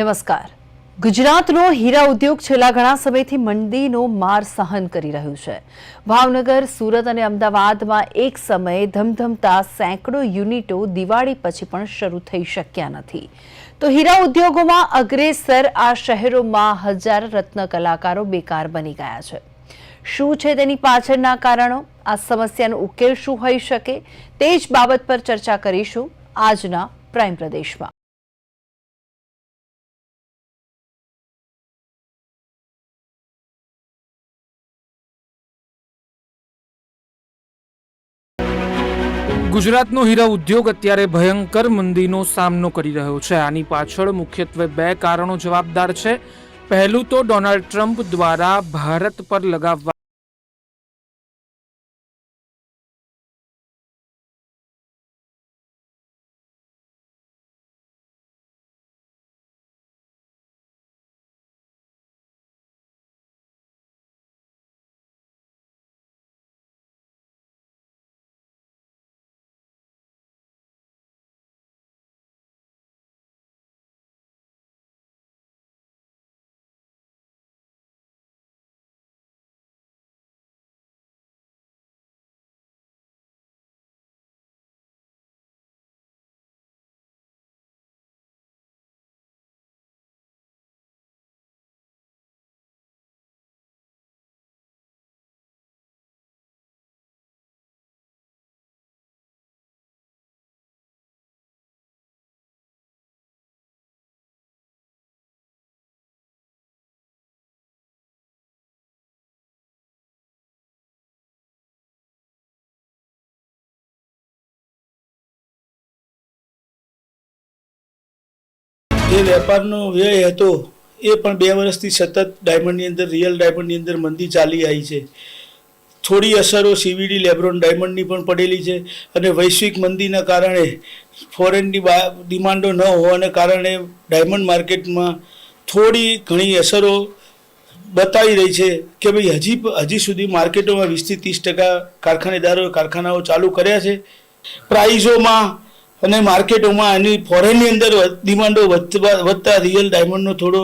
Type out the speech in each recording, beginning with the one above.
નમસ્કાર. ગુજરાતનો હીરા ઉદ્યોગ છેલ્લા ઘણા સમયથી મંદીનો માર સહન કરી રહ્યું છે. ભાવનગર, સુરત અને અમદાવાદમાં એક સમયે ધમધમતા સેંકડો યુનિટો દિવાળી પછી પણ શરૂ થઈ શક્યા નથી. તો હીરા ઉદ્યોગોમાં અગ્રેસર આ શહેરોમાં હજાર રત્ન કલાકારો બેકાર બની ગયા છે. શું છે તેની પાછળના કારણો? આ સમસ્યાનો ઉકેલ શું હોઈ શકે? તે જ બાબત પર ચર્ચા કરીશું આજના પ્રાઇમ પ્રદેશમાં. ગુજરાતનો હીરા ઉદ્યોગ અત્યારે ભયંકર મંદીનો સામનો કરી રહ્યો છે. આની પાછળ મુખ્યત્વે બે કારણો જવાબદાર છે. પહેલું તો ડોનાલ્ડ ટ્રમ્પ દ્વારા ભારત પર લગાવવા જે વેપારનો વ્યય હતો, એ પણ બે વર્ષથી સતત ડાયમંડની અંદર, રિયલ ડાયમંડની અંદર મંદી ચાલી આવી છે. થોડી અસરો સીવીડી, લેબ્રોન ડાયમંડની પણ પડેલી છે અને વૈશ્વિક મંદીના કારણે ફોરેનની ડિમાન્ડો ન હોવાને કારણે ડાયમંડ માર્કેટમાં થોડી ઘણી અસરો બતાવી રહી છે કે ભાઈ હજી હજી સુધી માર્કેટોમાં વીસથી ત્રીસ ટકા કારખાનેદારો કારખાનાઓ ચાલુ કર્યા છે. પ્રાઇઝોમાં અને માર્કેટોમાં એની ફોરેનની અંદર ડિમાન્ડો વધતા વધતા રિયલ ડાયમંડનો થોડો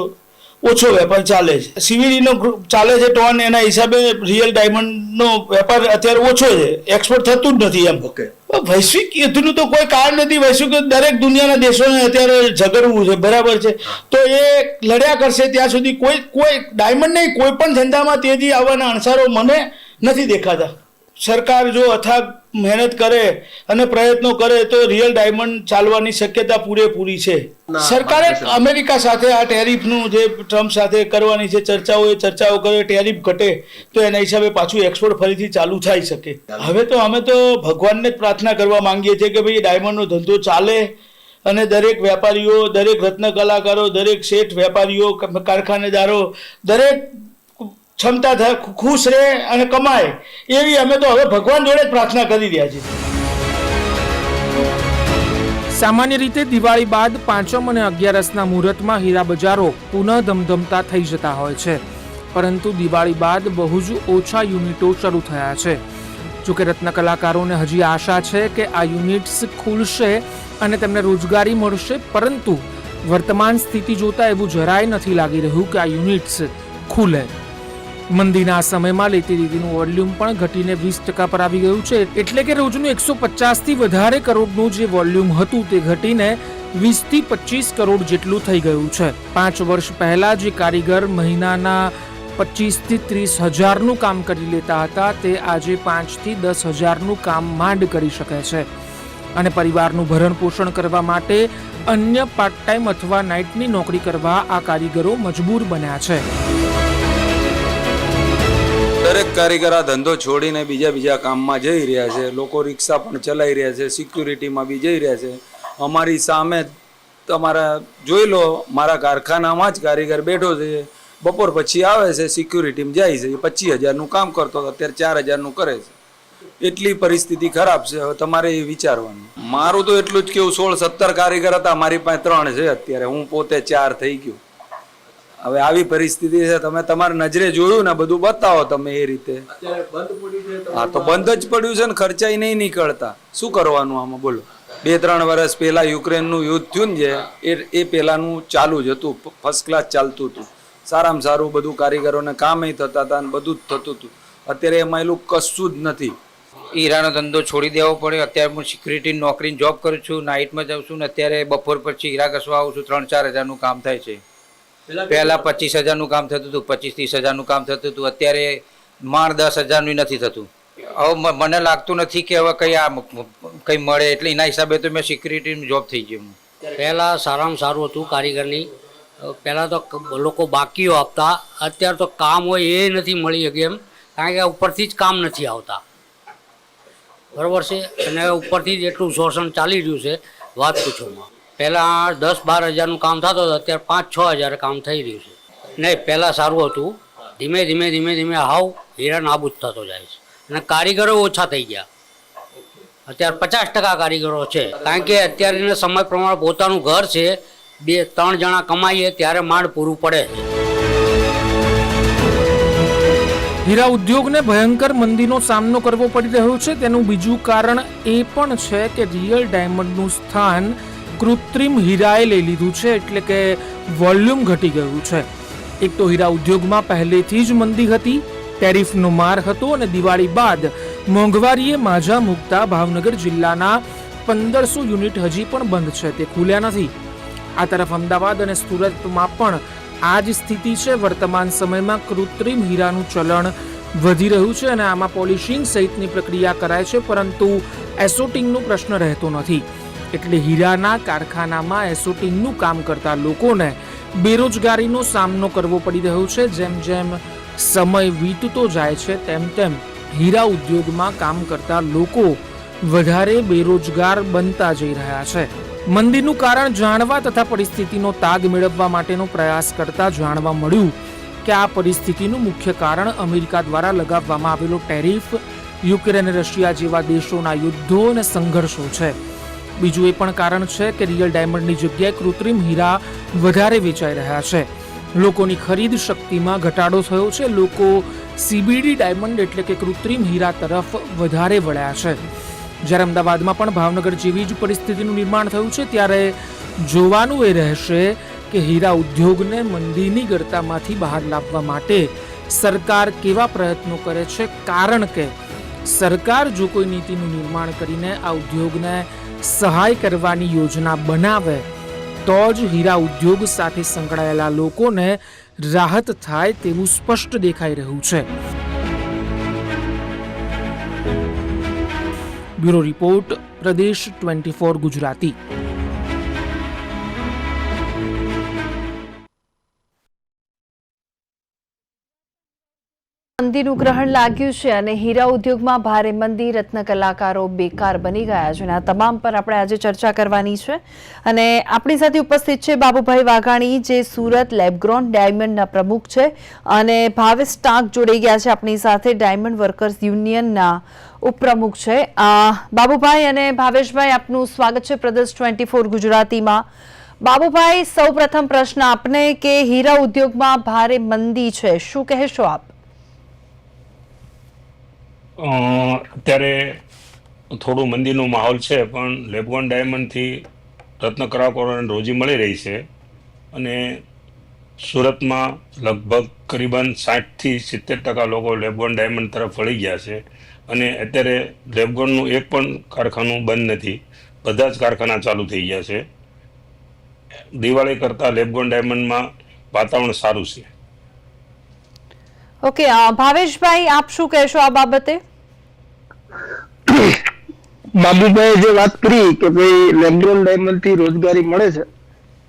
ઓછો વેપાર ચાલે છે. સીવીડીનો ચાલે છે ટોન એના હિસાબે રિયલ ડાયમંડનો વેપાર અત્યારે ઓછો છે. એક્સપોર્ટ થતું જ નથી એમ. ઓકે. વૈશ્વિક યુદ્ધનું તો કોઈ કારણ નથી. વૈશ્વિક દરેક દુનિયાના દેશોને અત્યારે ઝઘડવું છે. બરાબર છે. તો એ લડ્યા કરશે ત્યાં સુધી કોઈ કોઈ ડાયમંડ નહીં કોઈ પણ ધંધામાં તેજી આવવાના અણસારો મને નથી દેખાતા. સરકાર જો અથાગ મહેનત કરે અને પ્રયત્નો કરે તો રિયલ ડાયમંડ ચાલવાની શક્યતા પૂરેપૂરી છે. સરકારે અમેરિકા સાથે આ ટેરિફનું જે ટ્રમ્પ સાથે કરવાની છે ચર્ચાઓ એ ચર્ચાઓ કરે ટેરિફ ઘટે તો એના હિસાબે પાછું એક્સપોર્ટ ફરીથી ચાલુ થઈ શકે. હવે તો અમે તો ભગવાનને જ પ્રાર્થના કરવા માંગીએ છીએ કે ભાઈ ડાયમંડનો ધંધો ચાલે અને દરેક વેપારીઓ દરેક રત્ન કલાકારો દરેક શેઠ વેપારીઓ કારખાનેદારો દરેક ક્ષમતા ખુશ રહે અને કમાય, એવી અમે તો હવે ભગવાન જોડે જ પ્રાર્થના કરી રહ્યા છીએ. સામાન્ય રીતે દિવાળી બાદ પાંચમ અને અગિયારસના મુહૂર્તમાં હીરા બજારો પુનઃ ધમધમતા થઈ જતા હોય છે. પરંતુ દિવાળી બાદ બહુ જ ઓછા યુનિટો શરૂ થયા છે. જોકે રત્ન કલાકારોને હજી આશા છે કે આ યુનિટ્સ ખુલશે અને તેમને રોજગારી મળશે, પરંતુ વર્તમાન સ્થિતિ જોતા એવું જરાય નથી લાગી રહ્યું કે આ યુનિટ્સ ખુલે. મંદીના સમયમાં લેતી દીદીનું વોલ્યુમ પણ ઘટીને વીસ ટકા પર આવી ગયું છે. એટલે કે રોજનું એકસો પચાસથી વધારે કરોડનું જે વોલ્યુમ હતું તે ઘટીને વીસથી પચીસ કરોડ જેટલું થઈ ગયું છે. પાંચ વર્ષ પહેલા જે કારીગર મહિનાના પચીસથી ત્રીસ હજારનું કામ કરી લેતા હતા, તે આજે પાંચથી દસ હજારનું કામ માંડ કરી શકે છે. અને પરિવારનું ભરણ પોષણ કરવા માટે અન્ય પાર્ટ ટાઈમ અથવા નાઇટની નોકરી કરવા આ કારીગરો મજબૂર બન્યા છે. દરેક કારીગર આ ધંધો છોડીને બીજા બીજા કામમાં જઈ રહ્યા છે. લોકો રિક્ષા પણ ચલાવી રહ્યા છે. સિક્યુરિટીમાં બી જઈ રહ્યા છે. અમારી સામે તમારા જોઈ લો, મારા કારખાનામાં જ કારીગર બેઠો છે. બપોર પછી આવે છે, સિક્યુરિટીમાં જાય છે. પચીસ હજારનું કામ કરતો હતો, અત્યારે ચાર હજારનું કરે છે. એટલી પરિસ્થિતિ ખરાબ છે. હવે તમારે એ વિચારવાનું. મારું તો એટલું જ કેવું, સોળ સત્તર કારીગર હતા, મારી પાસે ત્રણ છે અત્યારે. હું પોતે ચાર થઈ ગયો. હવે આવી પરિસ્થિતિ છે તમે તમારી નજરે જોયું ને બધું બતાવો તમે એ રીતે. હા તો બંધ જ પડ્યું છે ને ખર્ચાઈ નહીં નીકળતા. શું કરવાનું આમાં બોલો. બે ત્રણ વર્ષ પહેલાં યુક્રેનનું યુદ્ધ થયું ને જે એ એ પહેલાંનું ચાલુ જ હતું ફર્સ્ટ ક્લાસ ચાલતું હતું. સારામાં સારું બધું કારીગરોને કામે થતા હતા અને બધું જ થતું હતું. અત્યારે એમાં એલું કશું જ નથી. હીરાનો ધંધો છોડી દેવો પડ્યો. અત્યારે હું સિક્યુરિટી નોકરીની જોબ કરું છું નાઇટમાં જાઉં છું ને અત્યારે બપોર પછી હીરા ઘસવા આવું છું ત્રણ ચાર હજારનું કામ થાય છે. પહેલાં પચીસ હજારનું કામ થતું હતું પચીસ ત્રીસ હજારનું કામ થતું હતું અત્યારે માણ દસ હજારનું નથી થતું. હવે મને લાગતું નથી કે હવે કંઈ આ કંઈ મળે એટલે એના હિસાબે તો મેં સિક્યુરિટીની જોબ થઈ ગયું પહેલાં સારામાં સારું હતું કારીગરની. પહેલાં તો લોકો બાકીઓ આપતા. અત્યારે તો કામ હોય એ નથી મળી શકે એમ. કારણ કે ઉપરથી જ કામ નથી આવતા. બરાબર છે? અને ઉપરથી જ એટલું શોષણ ચાલી રહ્યું છે. વાત પૂછોમાં પહેલાં દસ બાર હજારનું કામ થતું હતું, અત્યારે પાંચ છ હજાર કામ થઈ રહ્યું છે. નહીં, પહેલાં સારું હતું. ધીમે ધીમે ધીમે ધીમે હાવ હીરા નાબૂદ થતો જાય છે. અને કારીગરો ઓછા થઈ ગયા. અત્યારે પચાસ ટકા કારીગરો છે. કારણ કે અત્યારના સમય પ્રમાણે પોતાનું ઘર છે, બે, ત્રણ જણા કમાઈએ ત્યારે માંડ પૂરું પડે. હીરા ઉદ્યોગને ભયંકર મંદીનો સામનો કરવો પડી રહ્યો છે. તેનું બીજું કારણ એ પણ છે કે રિયલ ડાયમંડનું સ્થાન કૃત્રિમ હીરાએ લઈ લીધું છે એટલે કે વોલ્યુમ ઘટી ગયું છે. એક તો હીરા ઉદ્યોગમાં પહેલેથી જ મંદી હતી, ટેરિફનો માર હતો અને દિવાળી બાદ મોંઘવારીએ માજા મૂકતા ભાવનગર જિલ્લાના પંદરસો યુનિટ હજી પણ બંધ છે, તે ખુલ્યા નથી. આ તરફ અમદાવાદ અને સુરતમાં પણ આ જ સ્થિતિ છે. વર્તમાન સમયમાં કૃત્રિમ હીરાનું ચલણ વધી રહ્યું છે અને આમાં પોલિશિંગ સહિતની પ્રક્રિયા કરાય છે, પરંતુ એસોટિંગનો પ્રશ્ન રહેતો નથી. એટલે હીરાના કારખાનામાં એસોટિંગનું કામ કરતા લોકોને બેરોજગારીનો સામનો કરવો પડી રહ્યો છે. જેમ જેમ સમય વીતતો જાય છે, તેમ તેમ હીરા ઉદ્યોગમાં કામ કરતા લોકો વધારે બેરોજગાર બનતા જઈ રહ્યા છે. મંદીનું કારણ જાણવા તથા પરિસ્થિતિનો તાગ મેળવવા માટેનો પ્રયાસ કરતા જાણવા મળ્યું કે આ પરિસ્થિતિનું મુખ્ય કારણ અમેરિકા દ્વારા લગાવવામાં આવેલો ટેરિફ, યુક્રેન રશિયા જેવા દેશોના યુદ્ધો અને સંઘર્ષો છે. બીજું એ પણ કારણ છે કે રિયલ ડાયમંડની જગ્યાએ કૃત્રિમ હીરા વધારે વેચાઈ રહ્યા છે. લોકોની ખરીદ શક્તિમાં ઘટાડો થયો છે. લોકો સીબીડી ડાયમંડ એટલે કે કૃત્રિમ હીરા તરફ વધારે વળ્યા છે. જ્યારે અમદાવાદમાં પણ ભાવનગર જેવી જ પરિસ્થિતિનું નિર્માણ થયું છે, ત્યારે જોવાનું એ રહેશે કે હીરા ઉદ્યોગને મંદીની ગરતામાંથી બહાર લાવવા માટે સરકાર કેવા પ્રયત્નો કરે છે. કારણ કે સરકાર જો કોઈ નીતિનું નિર્માણ કરીને આ ઉદ્યોગને સહાય કરવાની યોજના બનાવે, તો જ હીરા ઉદ્યોગ સાથે સંકળાયેલા લોકોને રાહત થાય તેવું સ્પષ્ટ દેખાઈ રહ્યું છે. Bureau report, Pradesh twenty four Gujarati. મંદીનું ગ્રહણ લાગ્યું છે અને હીરા ઉદ્યોગમાં ભારે મંદી, રત્ન કલાકારો બેકાર બની ગયા છે. અને આ તમામ પર આપણે આજે ચર્ચા કરવાની છે. અને આપણી સાથે ઉપસ્થિત છે બાબુભાઈ વાઘાણી, જે સુરત લેબગ્રોન ડાયમંડના પ્રમુખ છે. અને ભાવેશ ટાંક જોડાઈ ગયા છે આપણી સાથે, ડાયમંડ વર્કર્સ યુનિયનના ઉપપ્રમુખ છે. બાબુભાઈ અને ભાવેશભાઈ, આપનું સ્વાગત છે પ્રદેશ ટ્વેન્ટી ફોર ગુજરાતીમાં. બાબુભાઈ સૌ પ્રથમ પ્રશ્ન આપને કે હીરા ઉદ્યોગમાં ભારે મંદી છે. શું કહેશો આપ? અત્યારે થોડું મંદીનો માહોલ છે, પણ લેબગોન ડાયમંડથી રત્ન કલાકારોને રોજી મળી રહી છે. અને સુરતમાં લગભગ કરીબન સાઠથી સિત્તેર ટકા લોકો લેબગોન ડાયમંડ તરફ વળી ગયા છે. અને અત્યારે લેબગોનનું એક પણ કારખાનું બંધ નથી. બધા જ કારખાના ચાલુ થઈ ગયા છે. દિવાળી કરતાં લેબગોન ડાયમંડમાં વાતાવરણ સારું છે. ઓકે ભાવેશભાઈ, આપ શું કહેશો આ બાબતે? બાબુભાઈ જે વાત કરી કે ભાઈ લેબ્રોન ડાયમંડથી રોજગારી મળે છે,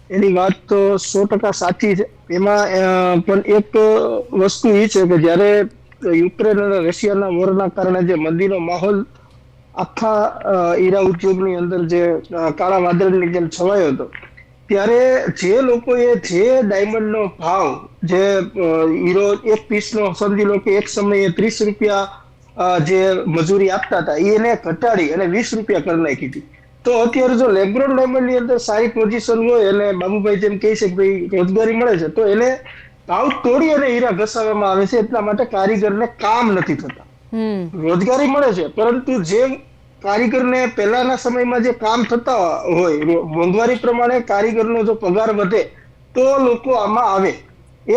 એની વાત તો સો ટકા સાચી છે. એમાં પણ એક વસ્તુ એ છે કે જ્યારે યુક્રેન અને રશિયાના વોરના કારણે જે મંદીનો માહોલ આખા ઈરા ઉદ્યોગની અંદર જે કાળા વાદળની જેમ છવાયો હતો ત્યારે જે લોકોએ જે ડાયમંડનો ભાવ જે હીરો એક પીસનો સમજી લો કે એક સમયે ત્રીસ રૂપિયા જે મજૂરી આપતા હતા એને ઘટાડી અને વીસ રૂપિયા કરી નાખી હતી. તો અત્યારે જો લેબ્રોન ડાયમંડની અંદર સારી પોઝિશન હોય અને બાબુભાઈ જેમ કહે છે કે ભાઈ રોજગારી મળે છે તો એને ભાવ તોડી અને હીરા ઘસાવવામાં આવે છે એટલા માટે કારીગરને કામ નથી થતા. રોજગારી મળે છે પરંતુ જે કારીગરને પહેલાના સમયમાં જે કામ થતા હોય મોંઘવારી પ્રમાણે કારીગરનો જો પગાર વધે તો લોકો આમાં આવે.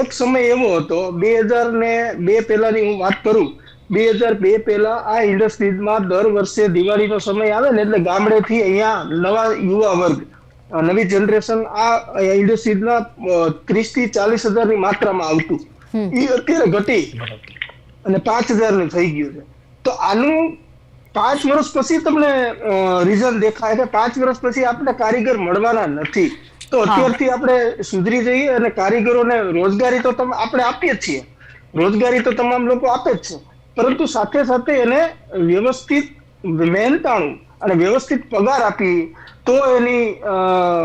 એક સમય એવો હતો બે હજાર ને બે પહેલાની હું વાત કરું બે હજાર બે પહેલા આ ઇન્ડસ્ટ્રીઝમાં દર વર્ષે દિવાળીનો સમય આવે ને એટલે ગામડેથી અહીંયા નવા યુવા વર્ગ નવી જનરેશન આ ઇન્ડસ્ટ્રીઝના ત્રીસથી ચાલીસ હજારની માત્રામાં આવતું. એ અત્યારે ઘટી. અને પાંચ હજારનું થઈ ગયું છે. તો આનું પાંચ વર્ષ પછી તમને રિઝલ્ટ દેખાય છે. પાંચ વર્ષ પછી આપણે કારીગર મળવાના નથી. તો અત્યારથી આપણે સુધરી જઈએ અને કારીગરોને રોજગારી તો તમે આપણે આપીએ છીએ. રોજગારી તો તમામ લોકો આપે જ છે. પરંતુ સાથે સાથે એને વ્યવસ્થિત મહેનતાણું અને વ્યવસ્થિત પગાર આપી તો એની અ,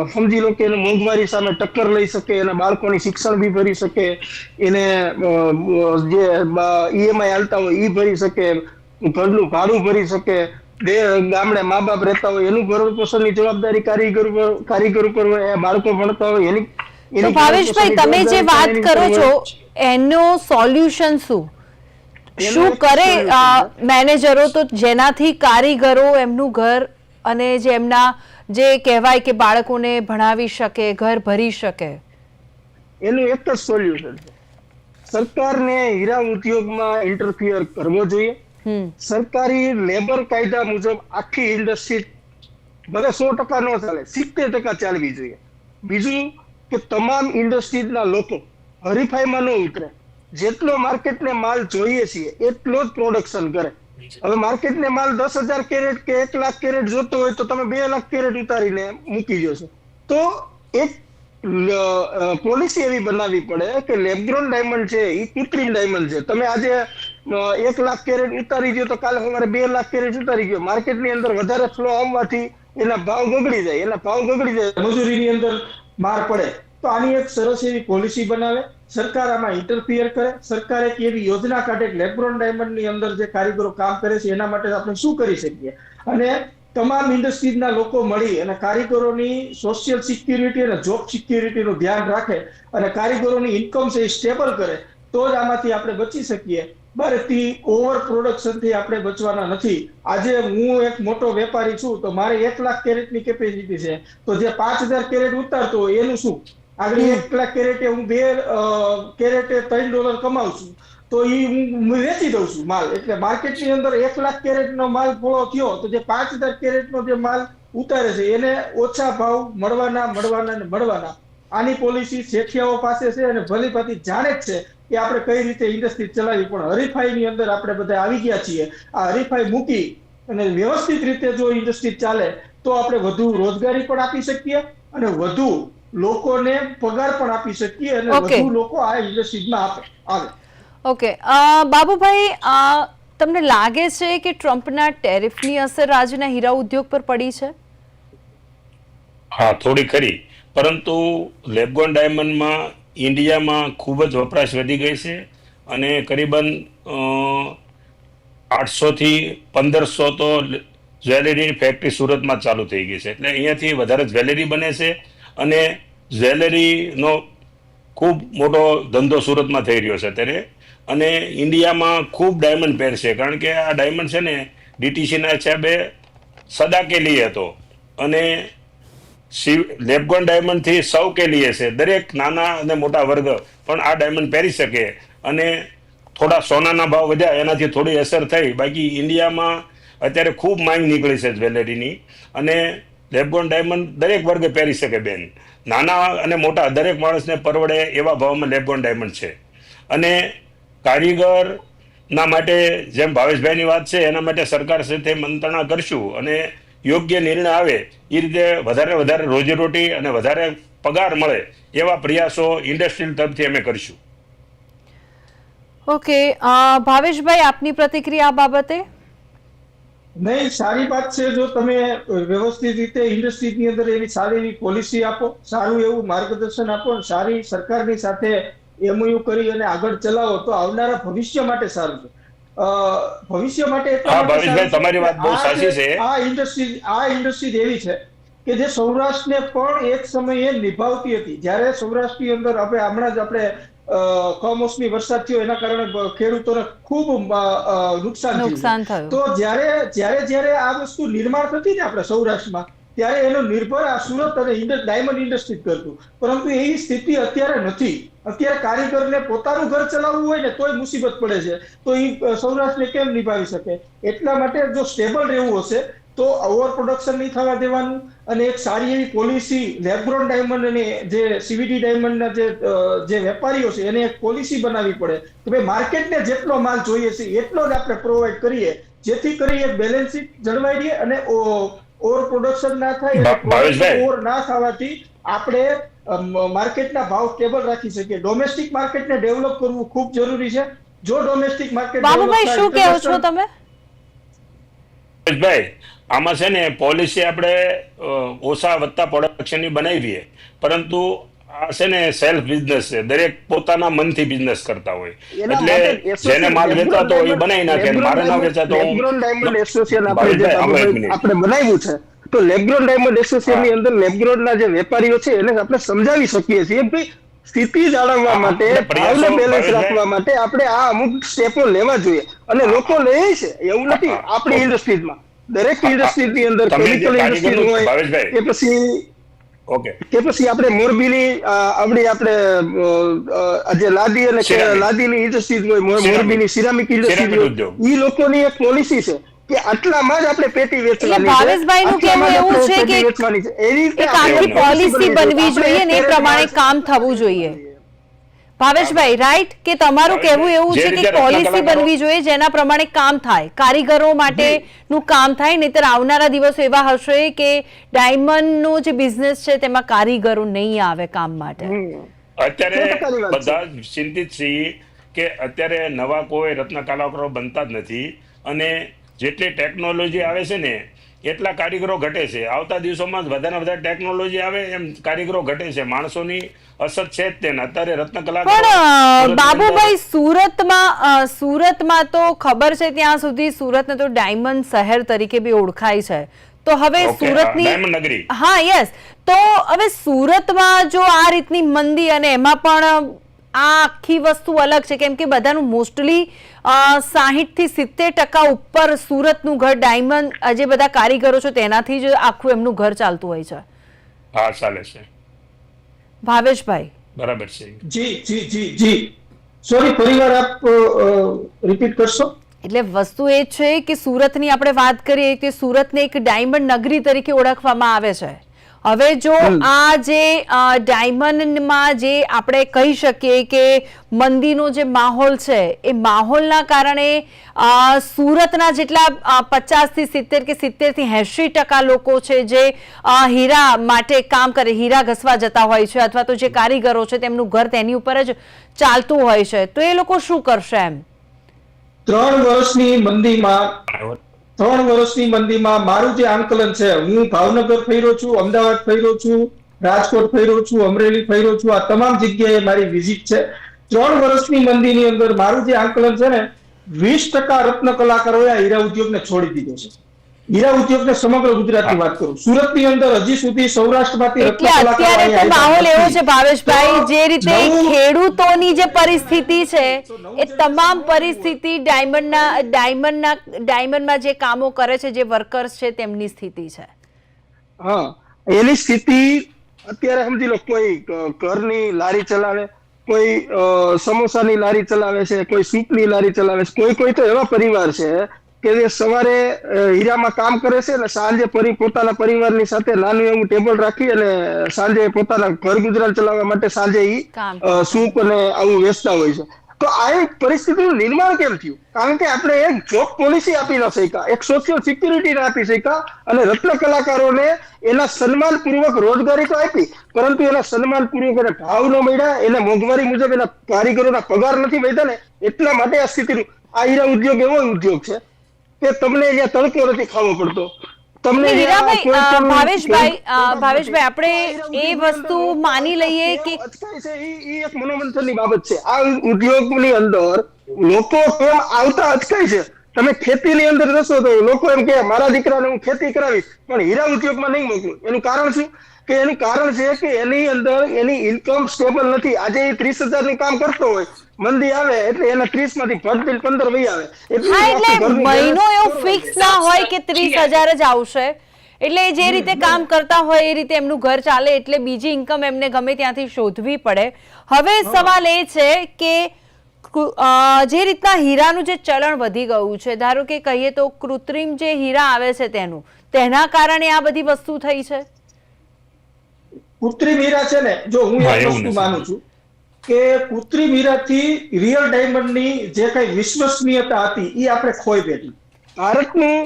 સમજી લો કે એને મોંઘવારી સામે ટક્કર લઈ શકે એના બાળકોની શિક્ષણ બી ભરી શકે એને જે ઈએમઆઈ હાલતા હોય એ ભરી શકે ઘરનું ભાડું ભરી શકે બે ગામડે મા બાપ રહેતા હોય એનું ભરણ પોષણની જવાબદારી કારીગર કારીગર ઉપર હોય બાળકો ભણતા હોય એની તો ભાવેશભાઈ તમે જે વાત કરો છો. એનો સોલ્યુશન શું? શું કરે મેનેજરો તો જેનાથી કારીગરો એમનું ઘર અને જે એમના જે કહેવાય કે બાળકોને ભણાવી શકે ઘર ભરી શકે? એનું એક જ સોલ્યુશન છે. સરકારને હીરા ઉદ્યોગમાં ઇન્ટરફિયર કરવો જોઈએ. સરકારી લેબર કાયદા મુજબ આખી ઇન્ડસ્ટ્રી ભલે સો ટકા ન ચાલે, સિત્તેર ટકા ચાલવી જોઈએ. બીજું કે તમામ ઇન્ડસ્ટ્રીના લોકો હરીફાઈમાં ન ઉતરે. જેટલો માર્કેટને માલ જોઈએ છીએ, એટલો જ પ્રોડક્શન કરે. હવે માર્કેટને માલ દસ હજાર કેરેટ કે એક લાખ કેરેટ જોતો હોય તો તમે બે લાખ કેરેટ ઉતારીને મૂકી જશો તો એક પોલિસી એવી બનાવવી પડે કે લેબગ્રોન ડાયમંડ છે એ કૃત્રિમ ડાયમંડ છે. તમે આજે એક લાખ કેરેટ ઉતારી ગયો તો કાલે અમારે બે લાખ કેરેટ ઉતારી ગયો માર્કેટની અંદર વધારે ફ્લો આવવાથી એના ભાવ ગગડી જાય. એના ભાવ ગગડી જાય. મજૂરીની અંદર માર પડે. તો આની એક સરસ એવી પોલિસી બનાવે. સરકાર આમાં ઇન્ટરફિયર કરે. સરકાર એક એવી યોજના કાઢે લેબ્રોન ડાયમંડની અંદર જે કારીગરો કામ કરે છે, એના માટે આપણે શું કરી શકીએ? અને તમામ ઇન્ડસ્ટ્રીઝના લોકો મળી અને કારીગરોની સોશિયલ સિક્યુરિટી અને જોબ સિક્યુરિટીનું ધ્યાન રાખે અને કારીગરોની ઇન્કમ છે એ સ્ટેબલ કરે તો જ આમાંથી આપણે બચી શકીએ. ભારતથી ઓવર પ્રોડક્શનથી આપણે બચવાના નથી. આજે હું એક મોટો વેપારી છું તો મારે એક લાખ કેરેટની કેપેસિટી છે. તો જે પાંચ હજાર કેરેટ ઉતારતો હોય એનું શું? આગળ એક લાખ કેરેટે હું બે કેરેટે ત્રણ ડોલર કમાવું છું. તો એ હું વેચી દઉં છું માલ. એટલે માર્કેટની અંદર એક લાખ કેરેટનો માલ પૂરો થયો તો જે પાંચ હજાર કેરેટનો જે માલ ઉતારે છે એને ઓછા ભાવ મળવાના મળવાના ને મળવાના. આની પોલિસી શેઠિયાઓ પાસે છે અને ભલીભાતી જાણે જ છે કે આપણે કઈ રીતે ઇન્ડસ્ટ્રી ચલાવી. પણ હરીફાઈની અંદર આપણે બધા આવી ગયા છીએ. આ હરીફાઈ મૂકી અને વ્યવસ્થિત રીતે જો ઇન્ડસ્ટ્રી ચાલે તો આપણે વધુ રોજગારી પણ આપી શકીએ અને વધુ લોકોને પગાર પણ આપી શકીએ અને વધુ લોકો આ ઇન્ડસ્ટ્રીમાં આપે આવે. ઓકે બાબુભાઈ તમને લાગે છે કે ટ્રમ્પના ટેરિફની અસર રાજ્યના હીરા ઉદ્યોગ પર પડી છે? હા, થોડી ખરી. પરંતુ લેબગોન ડાયમંડમાં ઇન્ડિયામાં ખૂબ જ વપરાશ વધી ગઈ છે અને કરીબન આઠસોથી પંદરસો તો જ્વેલરીની ફેક્ટરી સુરતમાં ચાલુ થઈ ગઈ છે. એટલે અહીંયાથી વધારે જ્વેલરી બને છે અને જ્વેલરીનો ખૂબ મોટો ધંધો સુરતમાં થઈ રહ્યો છે. અત્યારે અને ઇન્ડિયામાં ખૂબ ડાયમંડ પહેરશે કારણ કે આ ડાયમંડ છે ને ડીટીસીના હિસાબે સદાકેલી હતો. અને શિવ, લેપગોન ડાયમંડથી સૌ કે લીએ છે. દરેક નાના અને મોટા વર્ગ પણ આ ડાયમંડ પહેરી શકે. અને થોડા સોનાના ભાવ વધ્યા, એનાથી થોડી અસર થઈ. બાકી ઇન્ડિયામાં અત્યારે ખૂબ માંગ નીકળી છે જ્વેલરીની. અને લેપગોન ડાયમંડ દરેક વર્ગ પહેરી શકે બેન. નાના અને મોટા દરેક માણસને પરવડે એવા ભાવમાં લેપગોન ડાયમંડ છે. અને કારીગરના માટે જેમ ભાવેશભાઈની વાત છે એના માટે સરકાર સાથે મંત્રણા કરશું અને યોગ્ય નિર્ણય આવે એ રીતે વધારે વધારે રોજીરોટી અને વધારે પગાર મળે એવા પ્રયાસો ઇન્ડસ્ટ્રીયલ તરફથી અમે કરીશું. ઓકે ભાવેશભાઈ આપની પ્રતિક્રિયા આ બાબતે? નહીં સારી વાત છે. જો તમે વ્યવસ્થિત રીતે ઇન્ડસ્ટ્રીની અંદર એવી સારી એવી પોલિસી આપો સારું એવું માર્ગદર્શન આપો સારી સરકારની સાથે એમઓયુ કરી અને આગળ ચલાવો તો આવનારા ભવિષ્ય માટે સારું છે. ભવિષ્ય માટે હા, ભાવેશભાઈ, તમારી વાત બહુ સાચી છે. આ ઇન્ડસ્ટ્રી આ ઇન્ડસ્ટ્રી એવી છે કે જે સૌરાષ્ટ્રને પણ એક સમયે નિભાવતી હતી. જ્યારે સૌરાષ્ટ્રની અંદર આપણે હમણાં જ આપણે કમોસમી વરસાદ થયો એના કારણે ખેડૂતોને ખૂબ નુકસાન થયું નુકસાન થયું. તો જ્યારે જ્યારે જ્યારે આ વસ્તુ નિર્માણ થતી ને આપણે સૌરાષ્ટ્રમાં ત્યારે એનો નિર્ભર આ સુરત અને ડાયમંડ ઇન્ડસ્ટ્રી કરતું. પરંતુ એવી સ્થિતિ અત્યારે નથી. અત્યારે કારીગરને પોતાનું ઘર ચલાવવું હોય ને તોય મુસીબત પડે છે. તો એ સૌરાષ્ટ્રને કેમ નિભાવી શકે? એટલા માટે જો સ્ટેબલ રહેવું હશે, તો ઓવર પ્રોડક્શન નહીં થવા દેવાનું અને એક સારી એવી પોલિસી, લેબ્રોન ડાયમંડ અને જે સીવીડી ડાયમંડના જે જે વેપારીઓ છે, એને એક પોલિસી બનાવવી પડે. કે ભાઈ માર્કેટને જેટલો માલ જોઈએ છે, એટલો જ આપણે પ્રોવાઈડ કરીએ. જેથી કરી એક બેલેન્સ શીટ જળવાઈ રહે અને ઓવર પ્રોડક્શન ના થાય ઓર ના થવાથી આપણે માર્કેટના ભાવ સ્ટેબલ રાખી શકીએ. ડોમેસ્ટિક માર્કેટને ડેવલપ કરવું ખૂબ જરૂરી છે. જો ડોમેસ્ટિક માર્કેટ બાબુભાઈ શું કહો છો તમે? ભાઈ આમાં છે ને પોલિસી આપણે ઓછા વધતા પ્રોડક્શનની બનાવીએ. પરંતુ આ છે ને સેલ્ફ બિઝનેસ છે. દરેક પોતાના મનથી બિઝનેસ કરતા હોય. એટલે જેને માલ વેચાતો હોય એ બનાવી નાખે મારે ના વેચાતો આપણે બનાવ્યું છે. તો લેબ્રોન ડાયમંડ એસોસિએશનની અંદર લેબ્રોનના જે વેપારીઓ છે એને આપણે સમજાવી શકીએ છીએ કે સ્થિતિ જાળવવા માટે ભાવને બેલેન્સ રાખવા માટે આપણે આ અમુક સ્ટેપો લેવા જોઈએ. અને લોકો લે છે. એવું નથી. આપણી ઇન્ડસ્ટ્રીઝમાં દરેક ઇન્ડસ્ટ્રીની અંદર કેમિકલ ઇન્ડસ્ટ્રી હોય. કે પછી ઓકે કે પછી આપણે મોરબીની આપણી આપણે જે લાદી અને લાદીની ઇન્ડસ્ટ્રી હોય મોરબીની સિરામિક ઇન્ડસ્ટ્રી સિરામિક હોય એ લોકોની એક પોલિસી છે કે આટલામાં જ આપણે પેટી વેચવાની. આટલામાં જ કહેવું એવું છે કે વેચવાની છે. એ રીતે પોલિસી બનવી જોઈએ. ને એ પ્રમાણે કામ થવું જોઈએ. ભાવેશભાઈ રાઈટ કે તમારું કહેવું એવું છે કે પોલિસી બનવી જોઈએ જેના પ્રમાણે કામ થાય. કારીગરો માટેનું કામ થાય નહીતર આવનારા દિવસો એવા હશે કે ડાયમંડનો જે બિઝનેસ છે તેમાં કારીગરો નહીં આવે કામ માટે. અત્યારે છે. બધા ચિંતિત છીએ કે અત્યારે નવા કોઈ રત્ન કલાકારો બનતા જ નથી અને જેટલી ટેકનોલોજી આવે છે ને એટલા કારીગરો ઘટે છે? આવતા દિવસોમાં વધારે વધારે ટેકનોલોજી આવે એમ કારીગરો ઘટે છે. માણસોની અસર છે જ તેને. અત્યારે રત્નકલા પણ બાબુભાઈ સુરતમાં સુરતમાં તો ખબર છે ત્યાં સુધી સુરતને તો ડાયમંડ શહેર તરીકે બી ઓળખાય છે. તો હવે સુરતની. હા યસ. તો હવે સુરતમાં જો આ રીતની મંદી અને એમાં પણ આ આખી વસ્તુ અલગ છે. કેમ કે બધાનું મોસ્ટલી સાહીઠથી સિત્તેર ટકા ઉપર સુરતનું ઘર ડાયમંડ જે બધા કારીગરો છે તેનાથી જ આખું એમનું ઘર ચાલતું હોય છે. હા ચાલે છે. ભાવેશભાઈ. બરાબર છે. જી જી જી જી. સોરી ફરીવાર આપ રિપીટ કરશો? એટલે વસ્તુ એ છે કે સુરતની આપણે વાત કરીએ કે સુરતને એક ડાયમંડ નગરી તરીકે ઓળખવામાં આવે છે. હવે જો આ જે ડાયમંડમાં જે આપણે કહી શકીએ કે મંદીનો જે માહોલ છે એ માહોલના કારણે સુરતના જેટલા પચાસથી સિત્તેર કે સિત્તેરથી એંશી ટકા લોકો છે જે હીરા માટે કામ કરે હીરા ઘસવા જતા હોય છે અથવા તો જે કારીગરો છે તેમનું ઘર તેની ઉપર જ ચાલતું હોય છે. તો એ લોકો શું કરશે એમ? ત્રણ વર્ષની મંદીમાં ત્રણ વર્ષની મંદીમાં મારું જે આંકલન છે, હું ભાવનગર ફર્યો છું, અમદાવાદ ફર્યો છું, રાજકોટ ફર્યો છું, અમરેલી ફર્યો છું, આ તમામ જગ્યાએ મારી વિઝિટ છે. ત્રણ વર્ષની મંદીની અંદર મારું જે આંકલન છે ને, વીસ ટકા રત્ન કલાકારોએ આ હીરા ઉદ્યોગને છોડી દીધો છે. હીરા ઉદ્યોગને સમગ્ર ગુજરાતની વાત કરું. સુરતની અંદર હજી સુધી સૌરાષ્ટ્રમાંથી એટલે અત્યારે તો માહોલ એવો છે ભાવેશભાઈ જે રીતે ખેડૂતોની જે પરિસ્થિતિ છે એ તમામ પરિસ્થિતિ ડાયમંડના ડાયમંડના ડાયમંડમાં જે કામો કરે છે જે વર્કર્સ છે તેમની સ્થિતિ છે. હા એની સ્થિતિ અત્યારે સમજી લો કોઈ ઘરની લારી ચલાવે કોઈ સમોસાની લારી ચલાવે છે કોઈ સૂપની લારી ચલાવે છે કોઈ કોઈ તો એવા પરિવાર છે કે સવારે હીરામાં કામ કરે છે અને સાંજે પરી પોતાના પરિવારની સાથે નાનું એવું ટેબલ રાખી અને સાંજે પોતાના ઘર ગુજરાન ચલાવવા માટે સાંજે ઈ સૂપ અને આવું વેચતા હોય છે. તો આ એક પરિસ્થિતિનું નિર્માણ કેમ થયું? કારણ કે આપણે એક જોબ પોલિસી આપી ન શક્યા. એક સોશિયલ સિક્યુરિટી ના આપી શક્યા અને રત્ન કલાકારોને એના સન્માન પૂર્વક રોજગારી તો આપી. પરંતુ એના સન્માન પૂર્વક એને ભાવ ન મળ્યા એને મોંઘવારી મુજબ એના કારીગરોના પગાર નથી મળ્યા ને એટલા માટે આ સ્થિતિનું. આ હીરા ઉદ્યોગ એવો ઉદ્યોગ છે કે તમને જ્યાં તડકો નથી ખાવો પડતો. તમને હીરાભાઈ, ભાવેશભાઈ, ભાવેશભાઈ, આપણે એ વસ્તુ માની લઈએ કે- ઈ એક મનોમંથનની બાબત છે. આ ઉદ્યોગની અંદર લોકો કેમ આવતા અટકાય છે? તમે ખેતીની અંદર જશો તો લોકો એમ કે મારા દીકરાને હું ખેતી કરાવીશ. પણ હીરા ઉદ્યોગમાં નહીં મોકલું. એનું કારણ શું? કે એનું કારણ છે કે એની અંદર એની ઇન્કમ સ્ટેબલ નથી. આજે એ ત્રીસ હજારનું કામ કરતો હોય મંદી આવે એટલે એના ત્રીસમાંથી ભરતી પંદર વહી આવે. એટલું મહિનો એવો એવું ફિક્સ ના હોય કે ત્રીસ હજાર જ આવશે. એટલે જે રીતે કામ કરતા હોય એ રીતે એમનું ઘર ચાલે એટલે બીજી ઇન્કમ એમને ગમે ત્યાંથી શોધવી પડે. હવે સવાલ એ છે કે જે રીતના હીરાનું જે ચલણ વધી ગયું છે ધારો કે કહીએ તો કૃત્રિમ જે હીરા આવે છે તેનું તેના કારણે આ બધી વસ્તુ થઈ છે? કૃત્રિમ હીરા છે ને જો હું એક વસ્તુ માનું છું કે કૃત્રિમ હીરાથી રિયલ ડાયમંડની જે કઈ વિશ્વસનીયતા હતી એ આપણે ખોઈ બેઠી. ભારતનું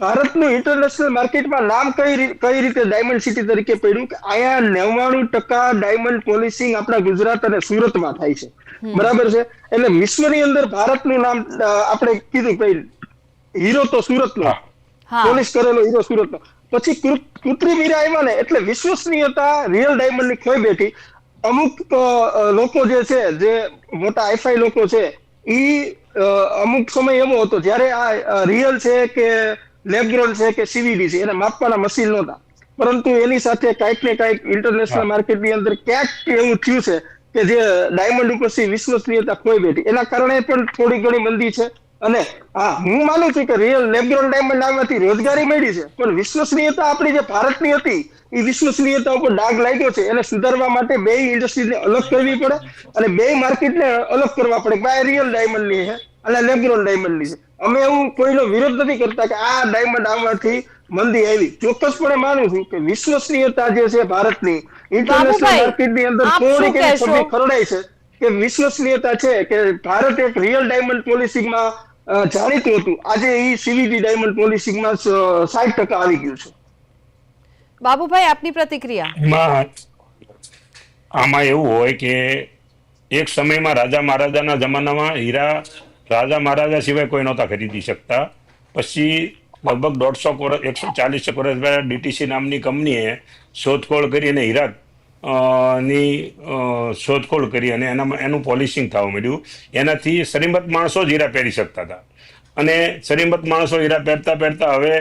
ભારતનું ઇન્ટરનેશનલ માર્કેટમાં નામ કઈ કઈ રીતે ડાયમંડ સિટી તરીકે પડ્યું કે અહીંયા નવ્વાણું ટકા ડાયમંડ પોલિશિંગ આપણા ગુજરાત અને સુરતમાં થાય છે. બરાબર છે? એટલે વિશ્વની અંદર ભારતનું નામ આપણે કીધું કે ભાઈ હીરો તો સુરતનો. પોલિશ કરેલો હીરો સુરતનો. પછી કૃત્રિમ હીરા આવ્યા ને એટલે વિશ્વસનીયતા રિયલ ડાયમંડની ખોઈ બેઠી. અમુક લોકો જે છે જે મોટા આઈફાઈ લોકો છે ઈ અમુક સમય એવો હતો જ્યારે આ રિયલ છે કે લેબગ્રોન છે કે સીવીડી છે એને માપવાના મશીન નહોતા. પરંતુ એની સાથે કાંઈક ને કાંઈક ઇન્ટરનેશનલ માર્કેટની અંદર ક્યાંક એવું થયું છે કે જે ડાયમંડ ઉપરથી વિશ્વસનીયતા ખોઈ બેઠી. એના કારણે પણ થોડી ઘણી મંદી છે. અને હા હું માનું છું કે રિયલ લેબગ્રોન ડાયમંડ આવવાથી રોજગારી મળી છે પણ વિશ્વસનીયતા આપણી જે ભારતની હતી એ વિશ્વસનીયતા ઉપર ડાઘ લાગ્યો છે. એને સુધારવા માટે બે ઇન્ડસ્ટ્રીને અલગ કરવી પડે અને બે માર્કેટને અલગ કરવા પડે. કે આ રિયલ ડાયમંડની છે અને લેબગ્રોન ડાયમંડની છે. અમે એવું કોઈનો વિરોધ નથી કરતા કે આ ડાયમંડ આવવાથી મંદી આવી. ચોક્કસપણે માનું છું કે વિશ્વસનીયતા જે છે ભારતની ઇન્ટરનેશનલ માર્કેટની અંદર થોડીક એવી ખરડાય છે કે વિશ્વસનીયતા છે કે ભારત એક રિયલ ડાયમંડ પોલિસીમાં જાણીતું હતું. આજે એ સીવીડી ડાયમંડ પોલિસીમાં સાઠ ટકા આવી ગયું છે. બાબુભાઈ આપની પ્રતિક્રિયા? એમાં આમાં એવું હોય કે એક સમયમાં રાજા મહારાજાના જમાનામાં હીરા રાજા મહારાજા સિવાય કોઈ નહોતા ખરીદી શકતા. પછી લગભગ દોઢસો વર્ષ એકસો ચાલીસ વર્ષ પહેલાં ડીટીસી નામની કંપનીએ શોધખોળ કરી અને હીરા ની શોધખોળ કરી અને એનામાં એનું પોલિશિંગ થવા મળ્યું એનાથી શરીમત માણસો જ હીરા પહેરી શકતા હતા. અને શરીમત માણસો હીરા પહેરતા પહેરતા હવે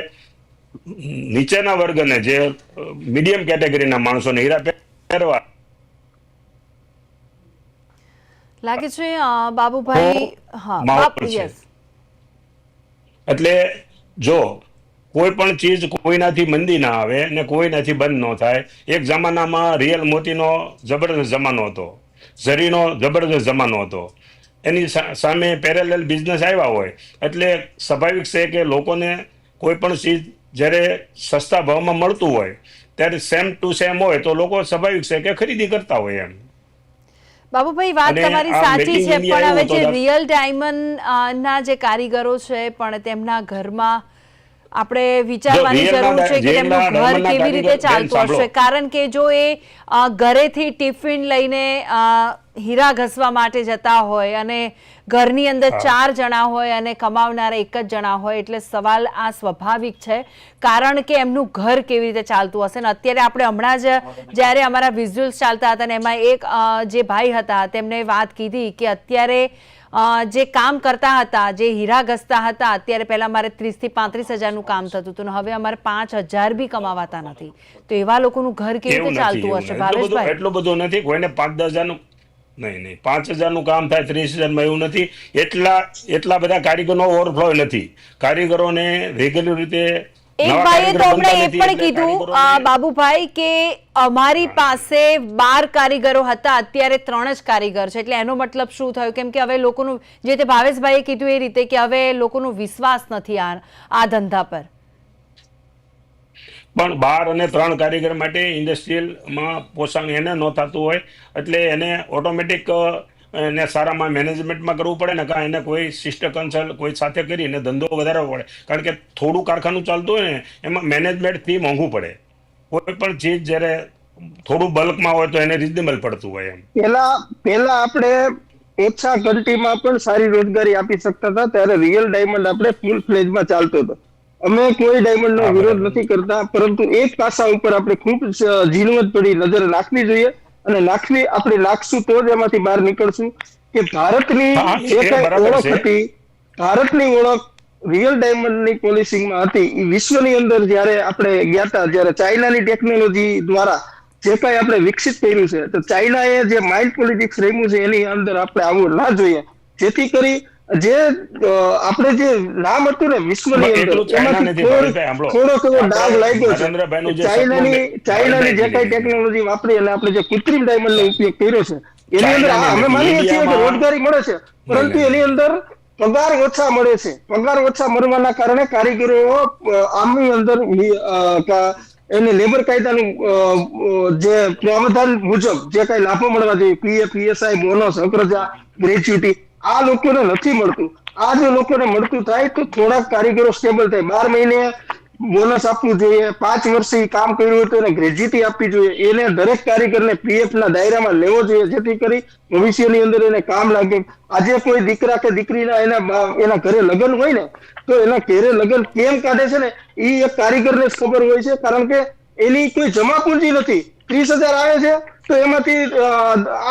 નીચેના વર્ગને જે મીડિયમ કેટેગરીના માણસોને હીરા પહેરવા લાગે છે બાબુભાઈ હા. યસ. એટલે જો કોઈ પણ ચીજ કોઈનાથી મંદી ના આવે ને કોઈનાથી બંધ ન થાય. એક જમાનામાં રિયલ મોતીનો જબરદસ્ત જમાનો હતો. ઝરીનો જબરદસ્ત જમાનો હતો. એની સામે પેરેલલ બિઝનેસ આવ્યા હોય. એટલે સ્વાભાવિક છે કે લોકોને કોઈ પણ ચીજ જ્યારે સસ્તા ભાવમાં મળતું હોય ત્યારે સેમ ટુ સેમ હોય તો લોકો સ્વાભાવિક છે કે ખરીદી કરતા હોય એમ. બાબુભાઈ વાત તમારી સાચી છે પણ હવે જે રિયલ ડાયમંડ ના જે કારીગરો છે પણ તેમના ઘરમાં આપણે વિચારવાની જરૂર છે કે તેમનું ઘર કેવી રીતે ચાલતું હશે? કારણ કે જો એ ઘરેથી ટિફિન લઈને હીરા ઘસવા માટે જતા હોય અને ઘરની અંદર ચાર જણા હોય અને કમાવનારા એક જ જણા હોય એટલે સવાલ આ સ્વાભાવિક છે. કારણ કે એમનું ઘર કેવી રીતે ચાલતું હશે? ને અત્યારે આપણે હમણાં જ જ્યારે અમારા વિઝ્યુઅલ્સ ચાલતા હતા ને એમાં એક જે ભાઈ હતા તેમણે વાત કીધી કે અત્યારે જે કામ કરતા હતા જે હીરા ઘસતા હતા અત્યારે પહેલાં મારે ત્રીસથી પાંત્રીસ હજારનું કામ થતું હતું હવે અમારે પાંચ હજાર બી કમાવાતા નથી. તો એવા લોકોનું ઘર કેવી રીતે ચાલતું હશે ભાવેશભાઈ? એટલું બધું નથી. કોઈને પાંચ દસ હજારનું નહીં નહીં. પાંચ હજારનું કામ થાય ત્રીસ હજારમાં એવું નથી. એટલા એટલા બધા કારીગરનો ઓવરફ્લો નથી. કારીગરોને રેગ્યુલર રીતે એક ભાઈએ તો હમણાં એ પણ કીધું બાબુભાઈ કે અમારી પાસે બાર કારીગરો હતા અત્યારે ત્રણ જ કારીગર છે. એટલે એનો મતલબ શું થયો? કેમ કે હવે લોકોનું જે તે ભાવેશભાઈએ કીધું એ રીતે કે હવે લોકોનો વિશ્વાસ નથી આ આ ધંધા પર. પણ બાર અને ત્રણ કારીગર માટે ઇન્ડસ્ટ્રીયલમાં પોષણ એને ન થતું હોય. એટલે એને ઓટોમેટિક એને સારામાં મેનેજમેન્ટમાં કરવું પડે ને કાં એને કોઈ સિસ્ટર કન્સલ્ટ કોઈ સાથે કરીને ધંધો વધારવો પડે. કારણ કે થોડું કારખાનું ચાલતું હોય ને એમાં મેનેજમેન્ટ ફી મોંઘું પડે. કોઈ પણ ચીજ જ્યારે થોડું બલ્કમાં હોય તો એને રિઝનેબલ પડતું હોય એમ. પેલા પેલા આપણે ઓછા ઘંટીમાં પણ સારી રોજગારી આપી શકતા હતા ત્યારે રિયલ ડાયમંડ આપણે ફૂલ ફ્લેજમાં ચાલતો હતો. અમે કોઈ ડાયમંડનો વિરોધ નથી કરતા પરંતુ એક પાસા ઉપર આપણે ખૂબ ઝીણવટ પડી નજર રાખવી જોઈએ. અને નાખવી આપણે નાખશું તો જ એમાંથી બહાર નીકળશું કે ભારતની જે કઈ ઓળખ. હતી ભારતની ઓળખ રિયલ ડાયમંડની પોલિસિંગમાં હતી એ વિશ્વની અંદર જ્યારે આપણે ગયા હતા જ્યારે ચાઇનાની ટેકનોલોજી દ્વારા જે કાંઈ આપણે વિકસિત કર્યું છે તો ચાઇનાએ જે માઇન્ડ પોલિટિક્સ રમ્યું છે એની અંદર આપણે આવવું ના જોઈએ જેથી કરી જે આપણે જે નામ હતું ને વિશ્વની અંદર. થોડોક એવો ડાઘ લાગ્યો છે. ચાઇનાની ચાઇનાની જે કઈ ટેકનોલોજી વાપરી અને આપણે જે કૃત્રિમ ડાયમંડ નો ઉપયોગ કર્યો છે. એની અંદર અમે માનીએ છીએ કે રોજગારી મળે છે પરંતુ એની અંદર પગાર ઓછા મળે છે. પગાર ઓછા મળવાના કારણે કારીગરો આમની અંદર એને લેબર કાયદાનું જે પ્રાવધાન મુજબ જે કઈ લાભો મળવા જોઈએ પીએફ પીએસઆઈ બોનસ અગ્રજા ગ્રેચ્યુટી આ લોકોને નથી મળતું. આ જો લોકોને મળતું થાય તો થોડાક કારીગરો સ્ટેબલ થાય. બાર મહિને બોનસ આપવું જોઈએ, પાંચ વર્ષથી કામ કર્યું હોય તો એને ગ્રેજ્યુટી આપવી જોઈએ. એને દરેક કારીગરને પીએફ ના દાયરામાં લેવો જોઈએ, જેથી કરી ભવિષ્યની અંદર એને કામ લાગે. આજે કોઈ દીકરા કે દીકરીના એના એના ઘરે લગ્ન હોય ને, તો એના ઘરે લગ્ન કેમ કાઢે છે ને એ એક કારીગરને જ ખબર હોય છે. કારણ કે એની કોઈ જમા પૂંજી નથી. ત્રીસ હજાર આવે છે, તો એમાંથી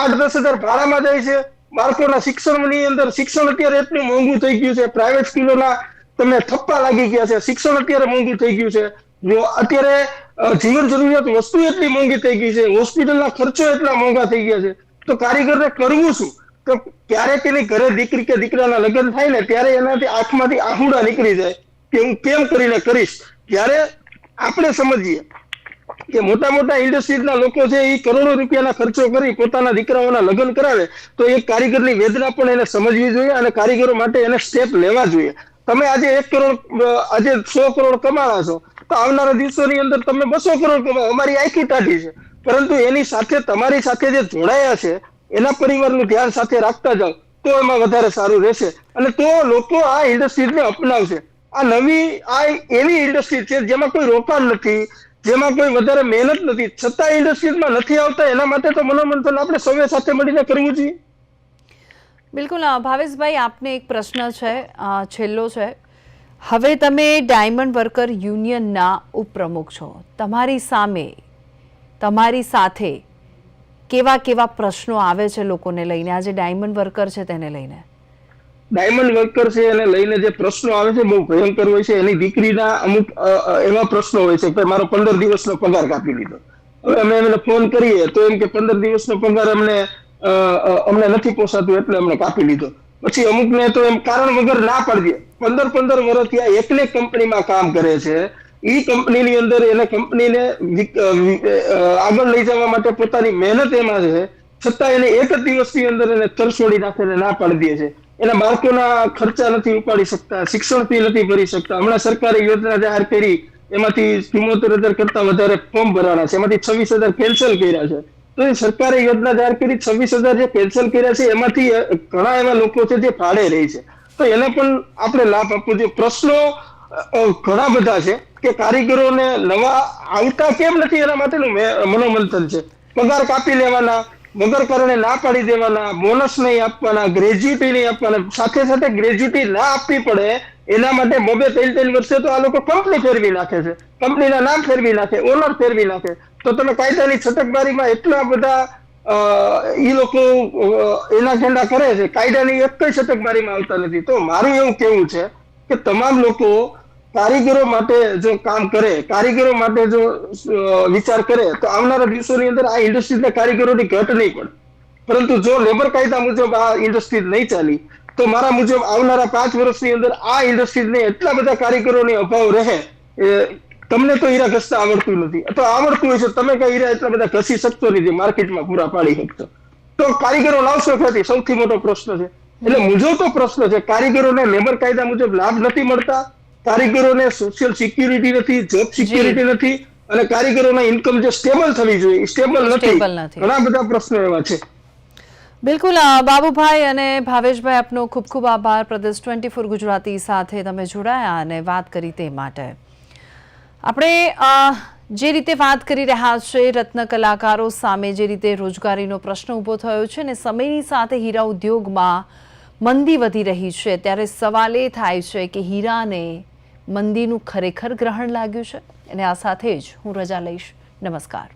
આઠ દસ હજાર ભાડામાં જાય છે. બાળકોના શિક્ષણની અંદર શિક્ષણ અત્યારે એટલું મોંઘું થઈ ગયું છે. પ્રાઇવેટ સ્કૂલોના તમને થપ્પા લાગી ગયા છે. શિક્ષણ અત્યારે મોંઘું થઈ ગયું છે. અત્યારે જીવન જરૂરિયાત વસ્તુ એટલી મોંઘી થઈ ગઈ છે. હોસ્પિટલના ખર્ચો એટલા મોંઘા થઈ ગયા છે. તો કારીગરને કરવું શું? તો ક્યારેક એની ઘરે દીકરી કે દીકરાના લગ્ન થાય ને ત્યારે એનાથી આંખમાંથી આહુડા નીકળી જાય કે હું કેમ કરીને કરીશ? ત્યારે આપણે સમજીએ કે મોટા મોટા ઇન્ડસ્ટ્રીઝના લોકો છે એ કરોડો રૂપિયાના ખર્ચો કરી પોતાના દીકરાઓના લગ્ન કરાવે, તો એ કારીગરની વેદના પણ એને સમજવી જોઈએ અને કારીગરો માટે એને સ્ટેપ લેવા જોઈએ. તમે આજે એક કરોડ, આજે સો કરોડ કમાવા છો, તો આવનારા દિવસોની અંદર તમે બસો કરોડ કમાવો. અમારી આખી ટાઢી છે. પરંતુ એની સાથે તમારી સાથે જે જોડાયા છે, એના પરિવારનું ધ્યાન સાથે રાખતા જાઓ, તો એમાં વધારે સારું રહેશે. અને તો લોકો આ ઇન્ડસ્ટ્રીઝને અપનાવશે. આ નવી, આ એવી ઇન્ડસ્ટ્રી છે જેમાં કોઈ રોકાણ નથી જેમાં કોઈ વધારે મહેનત નથી. છતાં ઇન્ડસ્ટ્રીઝમાં નથી આવતા, એના માટે તો મનોમંથન આપણે સૌએ સાથે મળીને કરવું જોઈએ બિલકુલ ભાવેશભાઈ, આપને એક પ્રશ્ન છે છેલ્લો છે. હવે તમે ડાયમંડ વર્કર યુનિયનના ઉપપ્રમુખ છો. તમારી સામે, તમારી સાથે કેવા કેવા પ્રશ્નો આવે છે લોકોને લઈને? આજે ડાયમંડ વર્કર છે તેને લઈને. ડાયમંડ વર્કર છે એને લઈને જે પ્રશ્નો આવે છે, બહુ ભયંકર હોય છે. એની દીકરીના અમુક એવા પ્રશ્નો હોય છે કે મારો પંદર દિવસનો પગાર કાપી લીધો હવે અમે એમને ફોન કરીએ તો એમ કે પંદર દિવસનો પગાર અમને અમને નથી પોસાતું એટલે અમને કાપી લીધો પછી અમુકને તો એમ કારણ વગર ના પાડીએ પંદર પંદર વર્ષથી આ એકને કંપનીમાં કામ કરે છે. ઈ કંપનીની અંદર એને કંપનીને આગળ લઈ જવા માટે પોતાની મહેનત એમાં છે. છતાં એને એક જ દિવસની અંદર એને તરછોડી નાખે ને ના પાડી દે છે. એના બાળકોના ખર્ચા નથી ઉપાડી શકતા, શિક્ષણ ફી નથી ભરી શકતા. હમણાં સરકારે યોજના જાહેર કરી, એમાંથી ચુમ્મોતેર હજાર કરતા વધારે ફોર્મ ભરાણા છે. એમાંથી છવ્વીસ હજાર કેન્સલ કર્યા છે. તો એ સરકારે યોજના જાહેર કરી, છવ્વીસ હજાર જે કેન્સલ કર્યા છે, એમાંથી ઘણા એવા લોકો છે જે ફાળે રહી છે. તો એને પણ આપણે લાભ આપવો જોઈએ. પ્રશ્નો ઘણા બધા છે કે કારીગરોને નવા આવતા કેમ નથી? એના માટેનું મનોમંથન છે. પગાર કાપી લેવાના વગર કારણે ના પાડી દેવાના બોનસ નહીં આપવાના ગ્રેજ્યુટી નહીં આપવાના, સાથે સાથે ગ્રેજ્યુટી ના આપવી પડે, એના માટે મોબે તેલ તેલ વર્ષે તો આ લોકો કંપની ફેરવી નાખે છે. કંપનીના નામ ફેરવી નાખે ઓનર ફેરવી નાખે. તો તમે કાયદાની છટકબારીમાં એટલા બધા ઈ લોકો એના ઝંડા કરે છે, કાયદાની એક કઈ છટકબારીમાં આવતા નથી. તો મારું એવું કેવું છે કે તમામ લોકો કારીગરો માટે જો કામ કરે, કારીગરો માટે જો વિચાર કરે, તો આવનારા દિવસોની અંદર આ ઇન્ડસ્ટ્રીઝના કારીગરોની ઘટ નહીં પડે. પરંતુ જો લેબર કાયદા મુજબ આ ઇન્ડસ્ટ્રી નહીં ચાલી, તો મારા મુજબ આવનારા પાંચ વર્ષની અંદર આ ઇન્ડસ્ટ્રીઝને એટલા બધા કારીગરોને અભાવ રહે તમને તો હીરા ઘસતા આવડતું નથી. તો આવડતું હોય છે, તમે કઈ હીરા એટલા બધા ઘસી શકતો નથી, માર્કેટમાં પૂરા પાડી શકતો. તો કારીગરો લાવશો ક્યાંથી? સૌથી મોટો પ્રશ્ન છે. એટલે મૂંઝવતો પ્રશ્ન છે, કારીગરોને લેબર કાયદા મુજબ લાભ નથી મળતા કારીગરોને સોશિયલ સિક્યુરિટી નથી જોબ સિક્યુરિટી નથી અને કારીગરોના ઇન્કમ જે સ્ટેબલ થવી જોઈએ સ્ટેબલ નથી. ઘણા બધા પ્રશ્નો એવા છે. બિલકુલ બાબુભાઈ અને ભાવેશભાઈ આપનો ખૂબ ખૂબ આભાર. પ્રદેશ ટ્વેન્ટી ફોર ગુજરાતી સાથે તમે જોડાયા અને વાત કરી તે માટે. આપણે જે રીતે વાત કરી રહ્યા છે રત્ન કલાકારો સામે જે રીતે રોજગારીનો પ્રશ્ન ઊભો થયો છે અને સમયની સાથે હીરા ઉદ્યોગમાં મંદી વધી રહી છે ત્યારે સવાલ એ થાય છે કે હીરાને મંદીનું ખરેખર ગ્રહણ લાગ્યું છે. અને આ સાથે જ હું રજા લઈશ. નમસ્કાર.